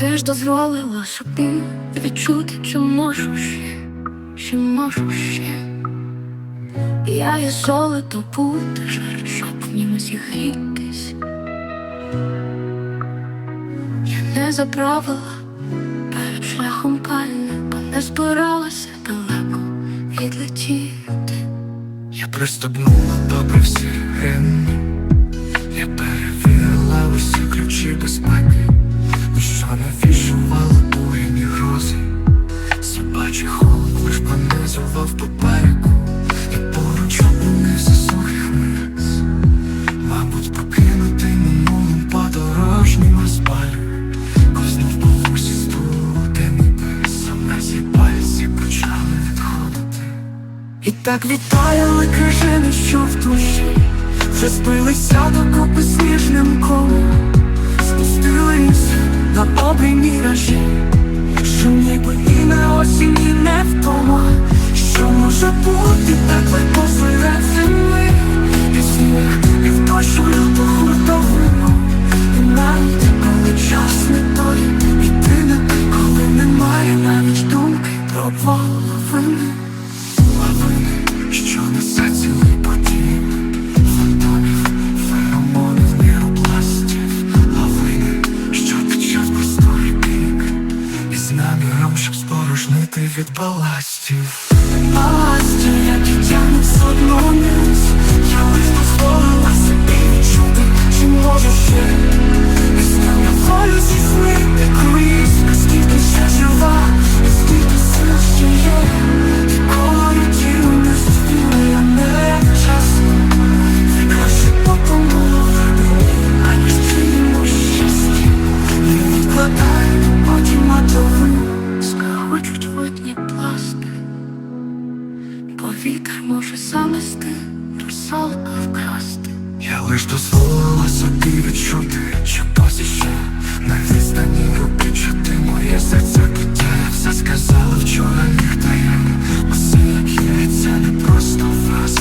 Ти ж дозволила собі відчути, чи можу ще, чи можу ще. Я є золото бути, щоб в ньому зігрітись. Я не заправила перед шляхом пальне, бо не збиралася далеко відлетіти. Я пристебнула добре всі ремні Я перевірила усі ключі безпеки Що навішували буйні грози Собачий холод лиш пронизував попереку. І поруч опинився сухий хмиз Мабуть, покинутий минулим подорожнім розпалю. Коснув по вусі студений пис Саме ці пальці почали відходити. І так відтаяли крижини, що в душі. Вже спилися докупи сніжним колом. Спустились на обрій міражі Що ніби і не осінь, і не втома Що може бути так легко серед зими І сніг, і в дощу люту хуртовину І навіть коли час не той І ти не той, коли немає навіть думки про половини. Лавини, що несе цілий потік спорожнити від баластів. Баластів, які тягнуть все повітря може замести, русалка вкрасти. Я лиш дозволила собі відчути, що досі ще на відстані руки, що ти моє серце питає, все сказала вчора ліхтарем Усе як є, це не просто фраза,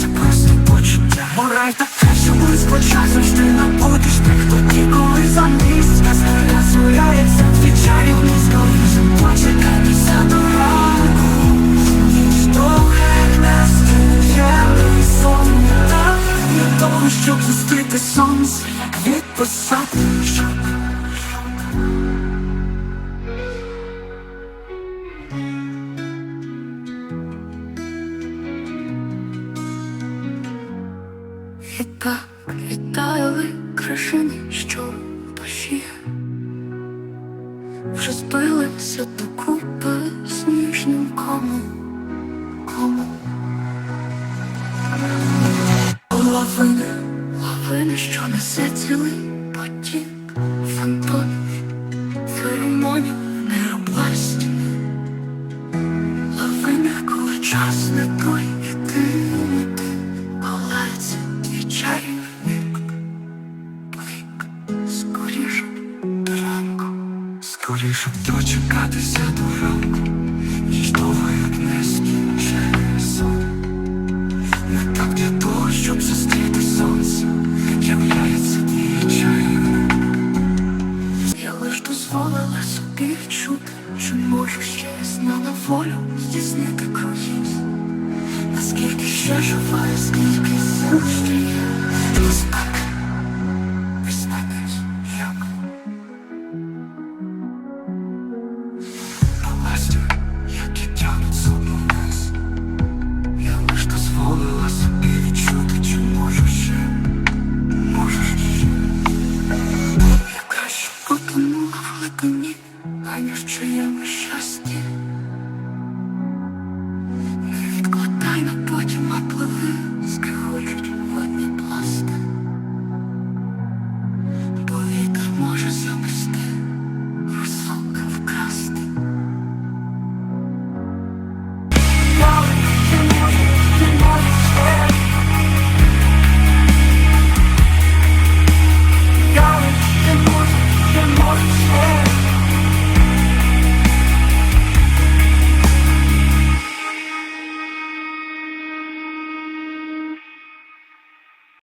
це просто почуття. Мораль така, що близько час завжди набудеш ти, хто ніколи за місця Старя згоряється, відчаю місто, вже почекатися до ранку щоб І так відтаяли кришини, що душі вже збилися докупи сніжним комом, комом. лавини Лавини, що несе цілий скоріше б дочекатися до ранку Ніч довго, як нескінчений Не так для того, щоб зустріти сонце. Являється нічайним Я лиш дозволила собі відчути Що можу ще знала волю здійснити колись Наскільки ще живає, скільки завжди